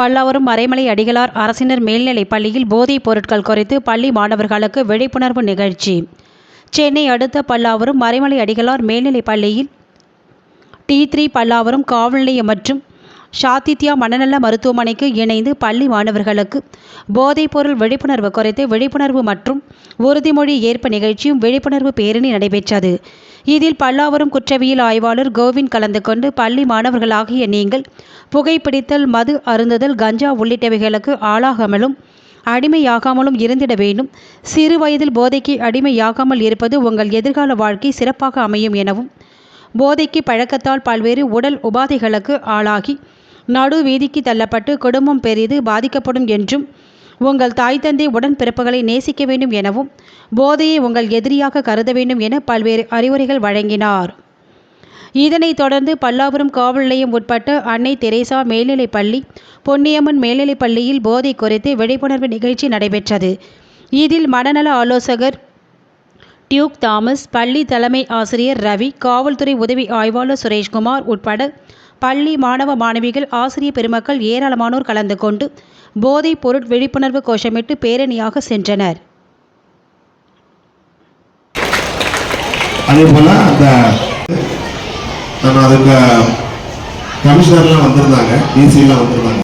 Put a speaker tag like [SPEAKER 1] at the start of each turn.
[SPEAKER 1] பல்லாவரம் மறைமலை அடிகளார் அரசினர் மேல்நிலைப் பள்ளியில் போதைப் பொருட்கள் குறித்து பள்ளி மாணவர்களுக்கு விழிப்புணர்வு நிகழ்ச்சி. சென்னை அடுத்த பல்லாவரம் மறைமலை அடிகளார் மேல்நிலைப் பள்ளியில் டி த்ரீ பல்லாவரம் காவல் நிலையம் மற்றும் ஷாத்தித்யா மனநல மருத்துவமனைக்கு இணைந்து பள்ளி மாணவர்களுக்கு போதைப்பொருள் விழிப்புணர்வு குறித்து விழிப்புணர்வு மற்றும் உறுதிமொழி ஏற்பு நிகழ்ச்சியும் விழிப்புணர்வு பேரணி நடைபெற்றது. இதில் பல்லாவரம் குற்றவியல் ஆய்வாளர் கோவிந்த் கலந்து கொண்டு பள்ளி மாணவர்களாகிய நீங்கள் புகைப்பிடித்தல் மது அருந்துதல் கஞ்சா உள்ளிட்டவைகளுக்கு ஆளாகாமலும் அடிமையாகாமலும் இருந்திட வேண்டும். சிறு வயதில் போதைக்கு அடிமையாகாமல் இருப்பது உங்கள் எதிர்கால வாழ்க்கை சிறப்பாக அமையும் எனவும் போதைக்கு பழக்கத்தால் பல்வேறு உடல் உபாதைகளுக்கு ஆளாகி நடு வீதிக்கு தள்ளப்பட்டு குடும்பம் பெரிது பாதிக்கப்படும் என்றும் உங்கள் தாய் தந்தை உடன்பிறப்புகளை நேசிக்க வேண்டும் எனவும் போதையை உங்கள் எதிரியாக கருத வேண்டும் என பல்வேறு அறிவுரைகள் வழங்கினார். இதனைத் தொடர்ந்து பல்லாபுரம் காவல் நிலையம் உட்பட்ட அன்னை தெரேசா மேல்நிலைப் பள்ளி பொன்னியம்மன் மேல்நிலைப் பள்ளியில் போதை குறித்து விழிப்புணர்வு நிகழ்ச்சி நடைபெற்றது. இதில் மனநல ஆலோசகர் டியூக் தாமஸ் பள்ளி தலைமை ஆசிரியர் ரவி காவல்துறை உதவி ஆய்வாளர் சுரேஷ்குமார் உட்பட பள்ளி மாணவ மாணவிகள் ஆசிரிய பெருமக்கள் ஏராளமானோர் கலந்து கொண்டு போதைப் பொருட் விழிப்புணர்வு கோஷமிட்டு பேரணியாக சென்றனர்.
[SPEAKER 2] அதே போல் அந்த நம்ம அதுக்கு கமிஷனர்லாம் வந்திருந்தாங்க டிசிலாம் வந்திருந்தாங்க.